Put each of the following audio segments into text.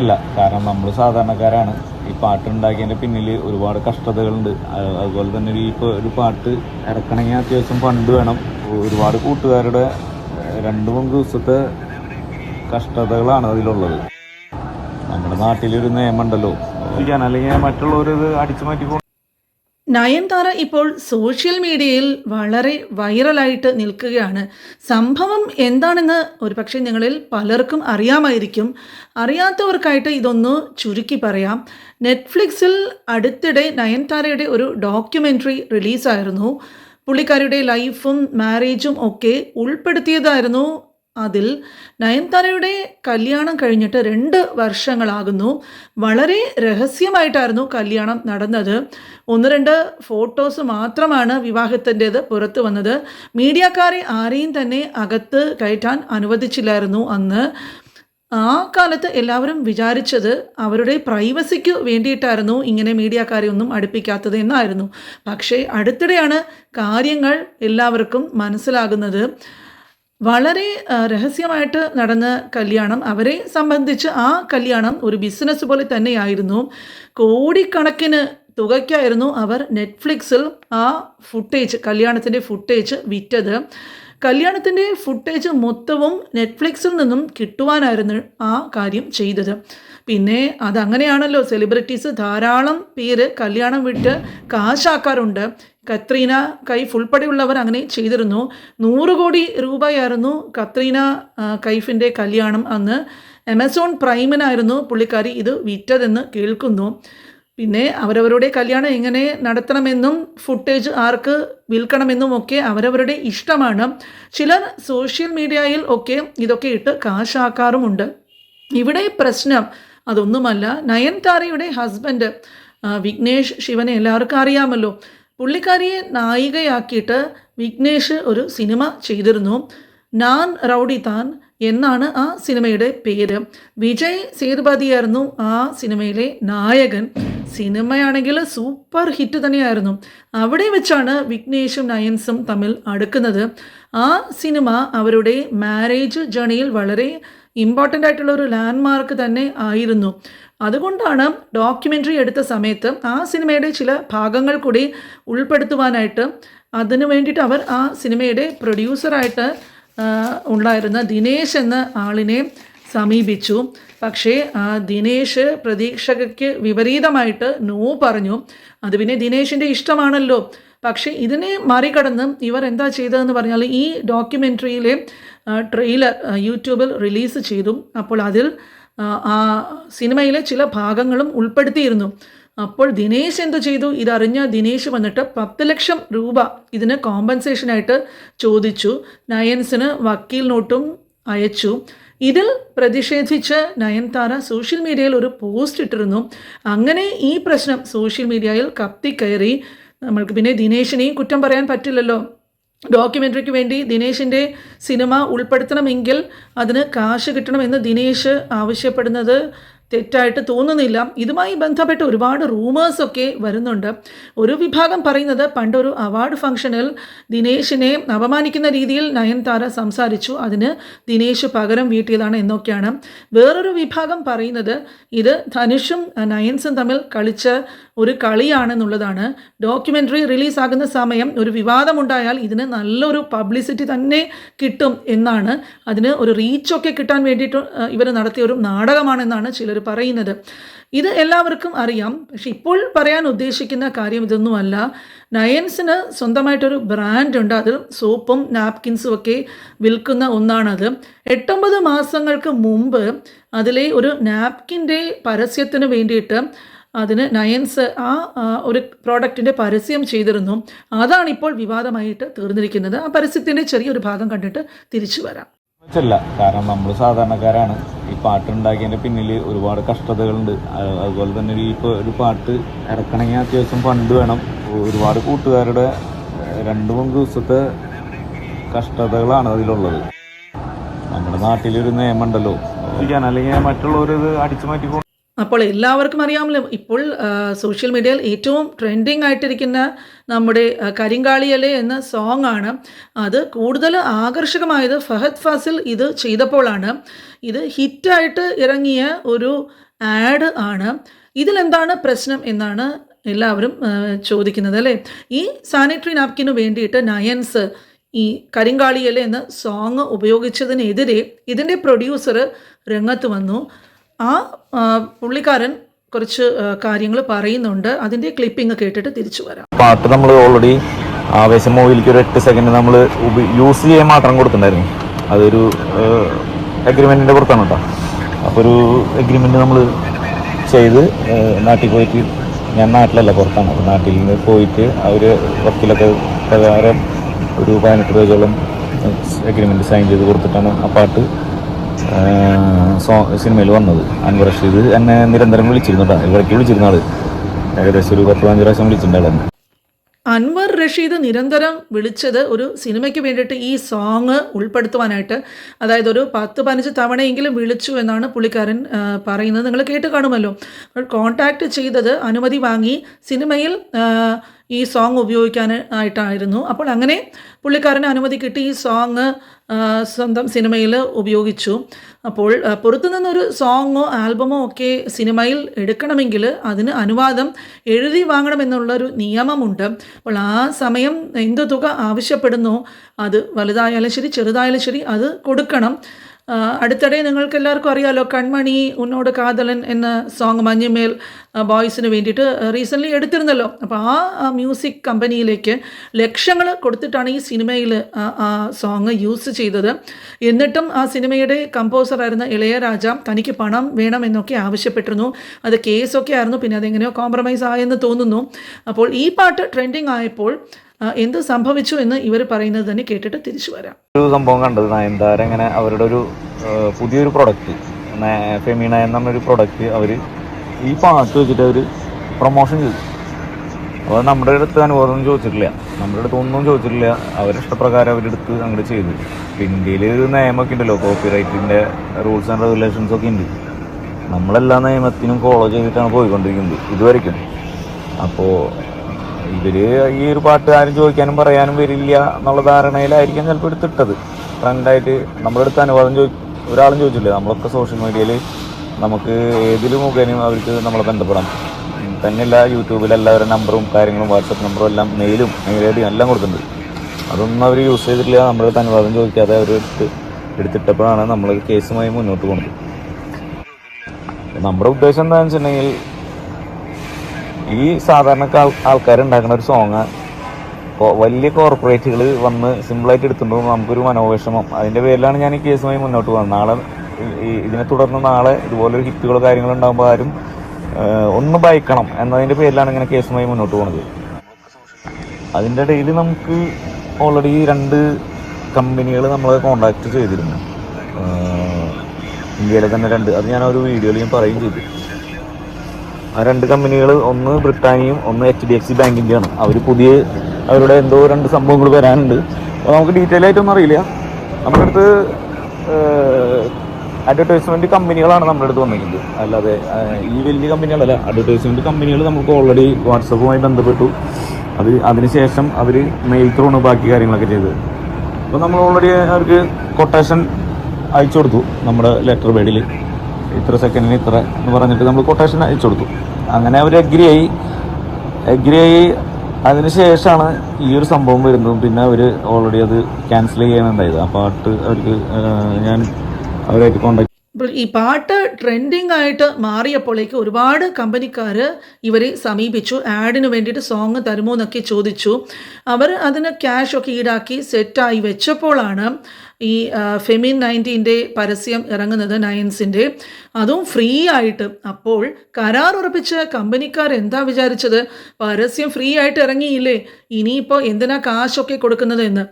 അല്ല കാരണം നമ്മൾ സാധാരണക്കാരാണ്. ഈ പാട്ടുണ്ടാക്കിയതിന്റെ പിന്നിൽ ഒരുപാട് കഷ്ടതകളുണ്ട്. അതുപോലെ തന്നെ ഈ ഇപ്പോൾ ഒരു പാട്ട് ഇറക്കണമെങ്കിൽ അത്യാവശ്യം ഫണ്ട് വേണം. ഒരുപാട് കൂട്ടുകാരുടെ രണ്ട് മൂന്ന് ദിവസത്തെ കഷ്ടതകളാണ് അതിലുള്ളത്. നമ്മുടെ നാട്ടിലൊരു നിയമമുണ്ടല്ലോ. ചെയ്യാൻ അല്ലെങ്കിൽ മറ്റുള്ളവരത് അടിച്ചു മാറ്റി നയൻതാര ഇപ്പോൾ സോഷ്യൽ മീഡിയയിൽ വളരെ വൈറലായിട്ട് നിൽക്കുകയാണ്. സംഭവം എന്താണെന്ന് ഒരുപക്ഷെ നിങ്ങളിൽ പലർക്കും അറിയാമായിരിക്കും. അറിയാത്തവർക്കായിട്ട് ഇതൊന്ന് ചുരുക്കി പറയാം. നെറ്റ്ഫ്ലിക്സിൽ അടുത്തിടെ നയൻതാരയുടെ ഒരു ഡോക്യുമെന്ററി റിലീസായിരുന്നു. പുള്ളിക്കാരിയുടെ ലൈഫും മാരേജും ഒക്കെ ഉൾപ്പെടുത്തിയതായിരുന്നു അതിൽ നയൻതാരയുടെ കല്യാണം കഴിഞ്ഞിട്ട് രണ്ട് വർഷങ്ങളാകുന്നു. വളരെ രഹസ്യമായിട്ടായിരുന്നു കല്യാണം നടന്നത്. ഒന്ന് രണ്ട് ഫോട്ടോസ് മാത്രമാണ് വിവാഹത്തിന്റേത് പുറത്തു വന്നത്. മീഡിയക്കാരെ ആരെയും തന്നെ അകത്ത് കയറ്റാൻ അനുവദിച്ചില്ലായിരുന്നു അന്ന്. ആ കാലത്ത് എല്ലാവരും വിചാരിച്ചത് അവരുടെ പ്രൈവസിക്ക് വേണ്ടിയിട്ടായിരുന്നു ഇങ്ങനെ മീഡിയക്കാരെ ഒന്നും അടുപ്പിക്കാത്തത് എന്നായിരുന്നു. പക്ഷേ അടുത്തിടെയാണ് കാര്യങ്ങൾ എല്ലാവർക്കും മനസ്സിലാകുന്നത്. വളരെ രഹസ്യമായിട്ട് നടന്ന കല്യാണം അവരെ സംബന്ധിച്ച് ആ കല്യാണം ഒരു ബിസിനസ് പോലെ തന്നെയായിരുന്നു. കോടിക്കണക്കിന് തുകയ്ക്കായിരുന്നു അവർ നെറ്റ്ഫ്ലിക്സിൽ ആ ഫുട്ടേജ് കല്യാണത്തിന്റെ ഫുട്ടേജ് വിറ്റത്. കല്യാണത്തിന്റെ ഫുട്ടേജ് മൊത്തവും നെറ്റ്ഫ്ലിക്സിൽ നിന്നും കിട്ടുവാനായിരുന്നു ആ കാര്യം ചെയ്തത്. പിന്നെ അതങ്ങനെയാണല്ലോ സെലിബ്രിറ്റീസ് ധാരാളം പേര് കല്യാണം വിട്ട് കാശാക്കാറുണ്ട്. കത്രീന കൈഫ് ഉൾപ്പെടെയുള്ളവർ അങ്ങനെ ചെയ്തിരുന്നു. നൂറ് കോടി രൂപയായിരുന്നു കത്രീന കൈഫിന്റെ കല്യാണം അന്ന്. ആമസോൺ പ്രൈമിനായിരുന്നു പുള്ളിക്കാരി ഇത് വിറ്റതെന്ന് കേൾക്കുന്നു. പിന്നെ അവരവരുടെ കല്യാണം എങ്ങനെ നടത്തണമെന്നും ഫുട്ടേജ് ആർക്ക് വിൽക്കണമെന്നും ഒക്കെ അവരവരുടെ ഇഷ്ടമാണ്. ചിലർ സോഷ്യൽ മീഡിയയിൽ ഒക്കെ ഇതൊക്കെ ഇട്ട് കാശാക്കാറുമുണ്ട്. ഇവിടെ പ്രശ്നം അതൊന്നുമല്ല. നയൻതാരയുടെ ഹസ്ബൻഡ് വിഘ്നേഷ് ശിവനെ എല്ലാവർക്കും അറിയാമല്ലോ. പുള്ളിക്കാരിയെ നായികയാക്കിയിട്ട് വിഘ്നേഷ് ഒരു സിനിമ ചെയ്തിരുന്നു. നാൻ റൗഡി താൻ എന്നാണ് ആ സിനിമയുടെ പേര്. വിജയ് സേതുപതിയായിരുന്നു ആ സിനിമയിലെ നായകൻ. സിനിമയാണെങ്കിൽ സൂപ്പർ ഹിറ്റ് തന്നെയായിരുന്നു. അവിടെ വെച്ചാണ് വിഘ്നേഷും നയൻസും തമ്മിൽ അടുക്കുന്നത്. ആ സിനിമ അവരുടെ മാരേജ് ജേണിയിൽ വളരെ ഇമ്പോർട്ടന്റ് ആയിട്ടുള്ള ഒരു ലാൻഡ്മാർക്ക് തന്നെ ആയിരുന്നു. അതുകൊണ്ടാണ് ഡോക്യുമെന്ററി എടുത്ത സമയത്ത് ആ സിനിമയുടെ ചില ഭാഗങ്ങൾ കൂടി ഉൾപ്പെടുത്തുവാനായിട്ട് അതിനു വേണ്ടിയിട്ട് അവർ ആ സിനിമയുടെ പ്രൊഡ്യൂസറായിട്ട് ഉണ്ടായിരുന്ന ദിനേശ് എന്ന ആളിനെ സമീപിച്ചു. പക്ഷേ ആ ദിനേശ് പ്രതീക്ഷയ്ക്ക് വിപരീതമായിട്ട് നോ പറഞ്ഞു. അത് പിന്നെ ദിനേശിന്റെ ഇഷ്ടമാണല്ലോ. പക്ഷേ ഇതിനെ മറികടന്ന് ഇവർ എന്താ ചെയ്തതെന്ന് പറഞ്ഞാൽ ഈ ഡോക്യുമെന്ററിയിലെ ട്രെയിലർ യൂട്യൂബിൽ റിലീസ് ചെയ്തു. അപ്പോൾ അതിൽ ആ, സിനിമയിലെ ചില ഭാഗങ്ങളും ഉൾപ്പെടുത്തിയിരുന്നു. അപ്പോൾ ദിനേശ് എന്ത് ചെയ്തു? ഇതറിഞ്ഞ ദിനേശ് വന്നിട്ട് പത്ത് ലക്ഷം രൂപ ഇതിന് കോമ്പൻസേഷനായിട്ട് ചോദിച്ചു. നയൻസിന് വക്കീൽ നോട്ടും അയച്ചു. ഇതിൽ പ്രതിഷേധിച്ച് നയൻതാര സോഷ്യൽ മീഡിയയിൽ ഒരു പോസ്റ്റ് ഇട്ടിരുന്നു. അങ്ങനെ ഈ പ്രശ്നം സോഷ്യൽ മീഡിയയിൽ കത്തിക്കയറി നമ്മൾക്ക് പിന്നെ ദിനേശിനെയും കുറ്റം പറയാൻ പറ്റില്ലല്ലോ. ഡോക്യുമെന്ററിക്ക് വേണ്ടി ദിനേശിന്റെ സിനിമ ഉൾപ്പെടുത്തണമെങ്കിൽ അതിന് കാശ് കിട്ടണമെന്ന് ദിനേശ് ആവശ്യപ്പെടുന്നത് തെറ്റായിട്ട് തോന്നുന്നില്ല. ഇതുമായി ബന്ധപ്പെട്ട് ഒരുപാട് റൂമേഴ്സൊക്കെ വരുന്നുണ്ട്. ഒരു വിഭാഗം പറയുന്നത് പണ്ടൊരു അവാർഡ് ഫംഗ്ഷനിൽ ദിനേശിനെ അപമാനിക്കുന്ന രീതിയിൽ നയൻതാര സംസാരിച്ചു. അതിന് ദിനേശ് പകരം വീട്ടിയതാണ് എന്നൊക്കെയാണ്. വേറൊരു വിഭാഗം പറയുന്നത് ഇത് ധനുഷും നയൻസും തമ്മിൽ കളിച്ച ഒരു കളിയാണെന്നുള്ളതാണ്. ഡോക്യുമെന്ററി റിലീസാകുന്ന സമയം ഒരു വിവാദമുണ്ടായാൽ ഇതിന് നല്ലൊരു പബ്ലിസിറ്റി തന്നെ കിട്ടും എന്നാണ്. അതിന് ഒരു റീച്ചൊക്കെ കിട്ടാൻ വേണ്ടിയിട്ട് ഇവർ നടത്തിയ ഒരു നാടകമാണെന്നാണ് ചിലർ പറയുന്നത്. ഇത് എല്ലാവർക്കും അറിയാം. പക്ഷെ ഇപ്പോൾ പറയാൻ ഉദ്ദേശിക്കുന്ന കാര്യം ഇതൊന്നുമല്ല. നയൻസിന് സ്വന്തമായിട്ടൊരു ബ്രാൻഡ് ഉണ്ട് അതിൽ സോപ്പും നാപ്കിൻസും ഒക്കെ വിൽക്കുന്ന ഒന്നാണത്. എട്ടൊമ്പത് മാസങ്ങൾക്ക് മുമ്പ് അതിലെ ഒരു നാപ്കിന്റെ പരസ്യത്തിന് വേണ്ടിയിട്ട് അതിന് നയൻസ് ആ ഒരു പ്രോഡക്റ്റിന്റെ പരസ്യം ചെയ്തിരുന്നു. അതാണ് ഇപ്പോൾ വിവാദമായിട്ട് തീർന്നിരിക്കുന്നത്. ആ പരസ്യത്തിന്റെ ചെറിയൊരു ഭാഗം കണ്ടിട്ട് തിരിച്ചു വരാം. ല്ല കാരണം നമ്മൾ സാധാരണക്കാരാണ്. ഈ പാട്ടുണ്ടാക്കിയതിന്റെ പിന്നിൽ ഒരുപാട് കഷ്ടതകളുണ്ട്. അതുപോലെ തന്നെ ഈ ഇപ്പോൾ ഒരു പാട്ട് ഇറക്കണമെങ്കിൽ അത്യാവശ്യം ഫണ്ട് വേണം. ഒരുപാട് കൂട്ടുകാരുടെ രണ്ട് മൂന്ന് ദിവസത്തെ കഷ്ടതകളാണ് അതിലുള്ളത്. നമ്മുടെ നാട്ടിലൊരു നിയമമുണ്ടല്ലോ. അല്ലെങ്കിൽ മറ്റുള്ളവരത് അടിച്ചു മാറ്റി അപ്പോൾ എല്ലാവർക്കും അറിയാമല്ലോ ഇപ്പോൾ സോഷ്യൽ മീഡിയയിൽ ഏറ്റവും ട്രെൻഡിങ് ആയിട്ടിരിക്കുന്ന നമ്മുടെ കരിങ്കാളിയലെ എന്ന സോങ് ആണ്. അത് കൂടുതൽ ആകർഷകമായത് ഫഹദ് ഫാസിൽ ഇത് ചെയ്തപ്പോഴാണ്. ഇത് ഹിറ്റായിട്ട് ഇറങ്ങിയ ഒരു ആഡ് ആണ്. ഇതിലെന്താണ് പ്രശ്നം എന്നാണ് എല്ലാവരും ചോദിക്കുന്നത് അല്ലേ? ഈ സാനിറ്ററി നാപ്കിന് വേണ്ടിയിട്ട് നയൻസ് ഈ കരിങ്കാളിയലെ എന്ന സോങ് ഉപയോഗിച്ചതിനെതിരെ ഇതിന്റെ പ്രൊഡ്യൂസർ രംഗത്ത് വന്നു. ആ പുള്ളിക്കാരൻ കുറച്ച് കാര്യങ്ങൾ പറയുന്നുണ്ട്. അതിന്റെ ക്ലിപ്പിംഗ് കേട്ടിട്ട് തിരിച്ചു വരാം. പാട്ട് നമ്മൾ ഓൾറെഡി ആവേശം മൂവിലേക്ക് ഒരു എട്ട് സെക്കൻഡ് നമ്മൾ യൂസ് ചെയ്യാൻ മാത്രം കൊടുത്തിട്ടുണ്ടായിരുന്നു. അതൊരു അഗ്രിമെന്റിന്റെ പുറത്താണ് കേട്ടോ. അപ്പോൾ ഒരു അഗ്രിമെന്റ് നമ്മൾ ചെയ്ത് നാട്ടിൽ പോയിട്ട് ഞാൻ നാട്ടിലല്ല പുറത്താണ്. അപ്പോൾ നാട്ടിൽ നിന്ന് പോയിട്ട് അവർ വക്കീലൊക്കെ പ്രകാരം ഒരു പതിനെട്ട് പേജോളം അഗ്രിമെന്റ് സൈൻ ചെയ്ത് കൊടുത്തിട്ടാണ് ആ പാട്ട് സോ സിനിമയിൽ വന്നത്. അൻവർ റഷീദ് എന്നെ നിരന്തരം വിളിച്ചിരുന്നു കേട്ടോ. ഇവിടേക്ക് വിളിച്ചിരുന്ന ആൾ. ഏകദേശം ഒരു പത്ത് പതിനഞ്ച് പ്രാവശ്യം വിളിച്ചിട്ടുണ്ടായിരുന്നു അൻവർ റഷീദ് നിരന്തരം വിളിച്ചത് ഒരു സിനിമയ്ക്ക് വേണ്ടിയിട്ട് ഈ സോങ് ഉൾപ്പെടുത്തുവാനായിട്ട് അതായത് ഒരു പത്ത് പതിനഞ്ച് തവണയെങ്കിലും വിളിച്ചു എന്നാണ് പുള്ളിക്കാരൻ പറയുന്നത്. നിങ്ങൾ കേട്ട് കാണുമല്ലോ. കോൺടാക്റ്റ് ചെയ്തത് അനുമതി വാങ്ങി സിനിമയിൽ ഈ സോങ് ഉപയോഗിക്കാൻ ആയിട്ടായിരുന്നു അപ്പോൾ അങ്ങനെ പുള്ളിക്കാരന് അനുമതി കിട്ടി. ഈ സോങ് സ്വന്തം സിനിമയിൽ ഉപയോഗിച്ചു. അപ്പോൾ പുറത്തു നിന്നൊരു സോങ്ങോ ആൽബമോ ഒക്കെ സിനിമയിൽ എടുക്കണമെങ്കിൽ അതിന് അനുവാദം എഴുതി വാങ്ങണമെന്നുള്ളൊരു നിയമമുണ്ട്. അപ്പോൾ ആ സമയം എന്ത് തുക ആവശ്യപ്പെടുന്നു അത് വലുതായാലും ശരി ചെറുതായാലും ശരി അത് കൊടുക്കണം. അടുത്തിടെ നിങ്ങൾക്ക് എല്ലാവർക്കും അറിയാലോ കൺമണി ഉന്നോട് കാതലൻ എന്ന സോങ് മഞ്ഞുമേൽ ബോയ്സിന് വേണ്ടിയിട്ട് റീസെന്റ്ലി എടുത്തിരുന്നല്ലോ. അപ്പോൾ ആ മ്യൂസിക് കമ്പനിയിലേക്ക് ലക്ഷങ്ങൾ കൊടുത്തിട്ടാണ് ഈ സിനിമയിൽ ആ സോങ് യൂസ് ചെയ്തത്. എന്നിട്ടും ആ സിനിമയുടെ കമ്പോസറായിരുന്ന ഇളയരാജ തനിക്ക് പണം വേണമെന്നൊക്കെ ആവശ്യപ്പെട്ടിരുന്നു. അത് കേസൊക്കെ ആയിരുന്നു പിന്നെ അതെങ്ങനെയോ കോംപ്രമൈസ് ആയെന്ന് തോന്നുന്നു. അപ്പോൾ ഈ പാട്ട് ട്രെൻഡിങ് ആയപ്പോൾ എന്ത് സംഭവിച്ചു എന്ന് ഇവർ പറയുന്നത് തന്നെ കേട്ടിട്ട് തിരിച്ചു വരാം. ഒരു സംഭവം കണ്ടത് നയൻതാര അങ്ങനെ അവരുടെ ഒരു പുതിയൊരു പ്രൊഡക്റ്റ് ഫെമിന എന്നൊരു പ്രൊഡക്റ്റ് അവർ ഈ പാട്ട് വെച്ചിട്ട് അവർ പ്രൊമോഷൻ ചെയ്തു. അപ്പോൾ നമ്മുടെ അടുത്ത് അനുഭവം ചോദിച്ചിട്ടില്ല. നമ്മുടെ അടുത്ത് ഒന്നും ചോദിച്ചിട്ടില്ല. അവരുടെ ഇഷ്ടപ്രകാരം അവരെടുത്ത് അങ്ങോട്ട് ചെയ്തു. ഇന്ത്യയിൽ ഒരു നിയമമൊക്കെ ഉണ്ടല്ലോ കോപ്പി റൈറ്റിന്റെ റൂൾസ് ആൻഡ് റെഗുലേഷൻസ് ഒക്കെ ഉണ്ട്. നമ്മളെല്ലാ നിയമത്തിനും ഫോളോ ചെയ്തിട്ടാണ് പോയിക്കൊണ്ടിരിക്കുന്നത് ഇതുവരെയ്ക്കും അപ്പോൾ ഇവർ ഈ ഒരു പാട്ട് ആരും ചോദിക്കാനും പറയാനും വരില്ല എന്നുള്ള ധാരണയിലായിരിക്കും ചിലപ്പോൾ എടുത്തിട്ടത്. ട്രെൻഡായിട്ട് നമ്മുടെ അടുത്ത് അനുവാദം ചോദി ഒരാളും ചോദിച്ചില്ല നമ്മളൊക്കെ സോഷ്യൽ മീഡിയയിൽ നമുക്ക് ഏതിലും മുഖേനയും അവർക്ക് നമ്മളെ ബന്ധപ്പെടാം. തന്നെയല്ല യൂട്യൂബിൽ എല്ലാവരുടെ നമ്പറും കാര്യങ്ങളും വാട്സപ്പ് നമ്പറും എല്ലാം മെയിലും മെയിൽ ഐ ഡിയും എല്ലാം കൊടുക്കുന്നുണ്ട്. അതൊന്നും അവർ യൂസ് ചെയ്തിട്ടില്ല. നമ്മുടെ അടുത്ത് അനുവാദം ചോദിക്കാതെ അവർ എടുത്ത് എടുത്തിട്ടപ്പോഴാണ് നമ്മൾ കേസുമായി മുന്നോട്ട് പോകുന്നത് നമ്മുടെ ഉദ്ദേശം എന്താണെന്ന് വെച്ചിട്ടുണ്ടെങ്കിൽ ഈ സാധാരണ ആൾക്കാരുണ്ടാക്കുന്ന ഒരു സോങ് വലിയ കോർപ്പറേറ്റുകൾ വന്ന് സിമ്പിളായിട്ട് എടുത്തിട്ടുണ്ടോ നമുക്കൊരു മനോവിഷമം. അതിന്റെ പേരിലാണ് ഞാൻ ഈ കേസുമായി മുന്നോട്ട് പോകുന്നത്. നാളെ ഇതിനെ തുടർന്ന് നാളെ ഇതുപോലൊരു ഹിറ്റുകളോ കാര്യങ്ങളോ ഉണ്ടാകുമ്പോൾ ആരും ഒന്ന് ഭയക്കണം എന്നതിന്റെ പേരിലാണ് ഇങ്ങനെ കേസുമായി മുന്നോട്ട് പോകുന്നത്. അതിന്റെ ഇടയിൽ നമുക്ക് ഓൾറെഡി രണ്ട് കമ്പനികൾ നമ്മളെ കോണ്ടാക്ട് ചെയ്തിരുന്നു. ഇന്ത്യയിലെ തന്നെ രണ്ട്. അത് ഞാൻ ഒരു വീഡിയോയിൽ ഞാൻ പറയുകയും ചെയ്തു. ആ രണ്ട് കമ്പനികൾ ഒന്ന് ബ്രിട്ടാനിയും ഒന്ന് എച്ച് ഡി എഫ് സി ബാങ്കിന്റെയാണ് അവർ പുതിയ അവരുടെ എന്തോ രണ്ട് സംഭവങ്ങൾ വരാനുണ്ട്. അപ്പോൾ നമുക്ക് ഡീറ്റെയിൽ ആയിട്ടൊന്നും അറിയില്ല. നമ്മുടെ അടുത്ത് അഡ്വർടൈസ്മെന്റ് കമ്പനികളാണ് നമ്മുടെ അടുത്ത് വന്നിരിക്കുന്നത്. അല്ലാതെ ഈ വലിയ കമ്പനികളല്ല. അഡ്വർടൈസ്മെന്റ് കമ്പനികൾ നമുക്ക് ഓൾറെഡി വാട്സപ്പുമായി ബന്ധപ്പെട്ടു. അത് അതിനുശേഷം അവർ മെയിൽ ത്രൂ ആണ് ബാക്കി കാര്യങ്ങളൊക്കെ ചെയ്തത്. അപ്പോൾ നമ്മൾ ഓൾറെഡി അവർക്ക് കൊട്ടേഷൻ അയച്ചു കൊടുത്തു നമ്മുടെ ലെറ്റർ പേഡിൽ ഇത്ര സെക്കൻഡിന് ഇത്ര എന്ന് പറഞ്ഞിട്ട് നമ്മൾ കൊട്ടേഷൻ അയച്ചു കൊടുത്തു. അങ്ങനെ അവർ അഗ്രി ആയി. അഗ്രി ആയി അതിന് ശേഷമാണ് ഈ ഒരു സംഭവം വരുന്നതും. പിന്നെ അവർ ഓൾറെഡി അത് ക്യാൻസൽ ചെയ്യാനുണ്ടായത്. ആ പാട്ട് അവർക്ക് ഞാൻ അവരായിട്ട് കോണ്ടാക്ട് ഈ പാട്ട് ട്രെൻഡിങ് ആയിട്ട് മാറിയപ്പോഴേക്ക് ഒരുപാട് കമ്പനിക്കാർ ഇവരെ സമീപിച്ചു. ആഡിന് വേണ്ടിയിട്ട് സോങ് തരുമോ എന്നൊക്കെ ചോദിച്ചു. അവർ അതിന് ക്യാഷൊക്കെ ഈടാക്കി സെറ്റായി വെച്ചപ്പോഴാണ് ഈ ഫെമിൻ നയന്റീന്റെ പരസ്യം ഇറങ്ങുന്നത് നയൻസിന്റെ അതും ഫ്രീ ആയിട്ട് അപ്പോൾ കരാർ ഉറപ്പിച്ച കമ്പനിക്കാർ എന്താ വിചാരിച്ചത്? പരസ്യം ഫ്രീ ആയിട്ട് ഇറങ്ങിയില്ലേ? ഇനിയിപ്പോൾ എന്തിനാ കാശൊക്കെ കൊടുക്കുന്നത് എന്ന്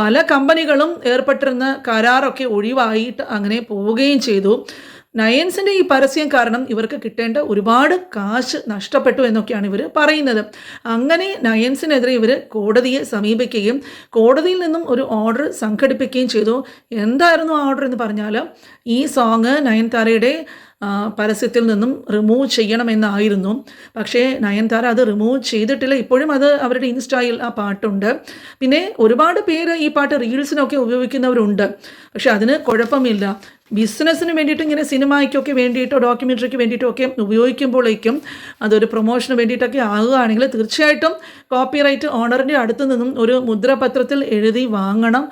പല കമ്പനികളും ഏർപ്പെട്ടിരുന്ന കരാറൊക്കെ ഒഴിവായിട്ട് അങ്ങനെ പോവുകയും ചെയ്തു. നയൻസിന്റെ ഈ പരസ്യം കാരണം ഇവർക്ക് കിട്ടേണ്ട ഒരുപാട് കാശ് നഷ്ടപ്പെട്ടു എന്നൊക്കെയാണ് ഇവർ പറയുന്നത്. അങ്ങനെ നയൻസിനെതിരെ ഇവർ കോടതിയെ സമീപിക്കുകയും കോടതിയിൽ നിന്നും ഒരു ഓർഡർ സംഘടിപ്പിക്കുകയും ചെയ്തു. എന്തായിരുന്നു ആ ഓർഡർ എന്ന് പറഞ്ഞാൽ ഈ സോങ് നയൻതാരയുടെ പരസ്യത്തിൽ നിന്നും റിമൂവ് ചെയ്യണമെന്നായിരുന്നു. പക്ഷേ നയൻതാര അത് റിമൂവ് ചെയ്തിട്ടില്ല. ഇപ്പോഴും അത് അവരുടെ ഇൻസ്റ്റയിൽ ആ പാട്ടുണ്ട്. പിന്നെ ഒരുപാട് പേര് ഈ പാട്ട് റീൽസിനൊക്കെ ഉപയോഗിക്കുന്നവരുണ്ട്. പക്ഷെ അതിന് കുഴപ്പമില്ല. ബിസിനസ്സിന് വേണ്ടിയിട്ട് ഇങ്ങനെ സിനിമയ്ക്കൊക്കെ വേണ്ടിയിട്ടോ ഡോക്യുമെന്ററിക്ക് വേണ്ടിയിട്ടോ ഒക്കെ ഉപയോഗിക്കുമ്പോഴേക്കും അതൊരു പ്രൊമോഷന് വേണ്ടിയിട്ടൊക്കെ ആകുകയാണെങ്കിൽ തീർച്ചയായിട്ടും കോപ്പിറൈറ്റ് ഓണറിന്റെ അടുത്ത് നിന്നും ഒരു മുദ്രപത്രത്തിൽ എഴുതി വാങ്ങണം.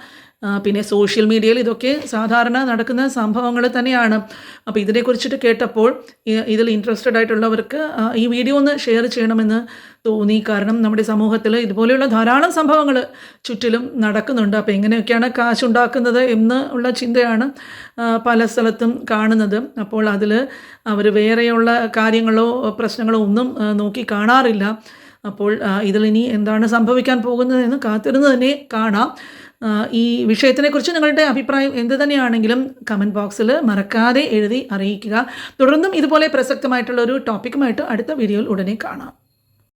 പിന്നെ സോഷ്യൽ മീഡിയയിൽ ഇതൊക്കെ സാധാരണ നടക്കുന്ന സംഭവങ്ങൾ തന്നെയാണ്. അപ്പോൾ ഇതിനെക്കുറിച്ചിട്ട് കേട്ടപ്പോൾ ഇതിൽ ഇൻട്രസ്റ്റഡ് ആയിട്ടുള്ളവർക്ക് ഈ വീഡിയോ ഒന്ന് ഷെയർ ചെയ്യണമെന്ന് തോന്നി. കാരണം നമ്മുടെ സമൂഹത്തിൽ ഇതുപോലെയുള്ള ധാരാളം സംഭവങ്ങൾ ചുറ്റിലും നടക്കുന്നുണ്ട്. അപ്പോൾ എങ്ങനെയൊക്കെയാണ് കാശുണ്ടാക്കുന്നത് എന്ന് ഉള്ള ചിന്തയാണ് പല സ്ഥലത്തും കാണുന്നത്. അപ്പോൾ അതിൽ അവർ വേറെയുള്ള കാര്യങ്ങളോ പ്രശ്നങ്ങളോ ഒന്നും നോക്കി കാണാറില്ല. അപ്പോൾ ഇതിലിനി എന്താണ് സംഭവിക്കാൻ പോകുന്നതെന്ന് കാത്തിരുന്ന് തന്നെ കാണാം. ഈ വിഷയത്തിനെക്കുറിച്ച് നിങ്ങളുടെ അഭിപ്രായം എന്ത് തന്നെയാണെങ്കിലും കമന്റ് ബോക്സിൽ മറക്കാതെ എഴുതി അറിയിക്കുക. തുടർന്നും ഇതുപോലെ പ്രസക്തമായിട്ടുള്ള ഒരു ടോപ്പിക്കുമായിട്ട് അടുത്ത വീഡിയോയിൽ ഉടനെ കാണാം.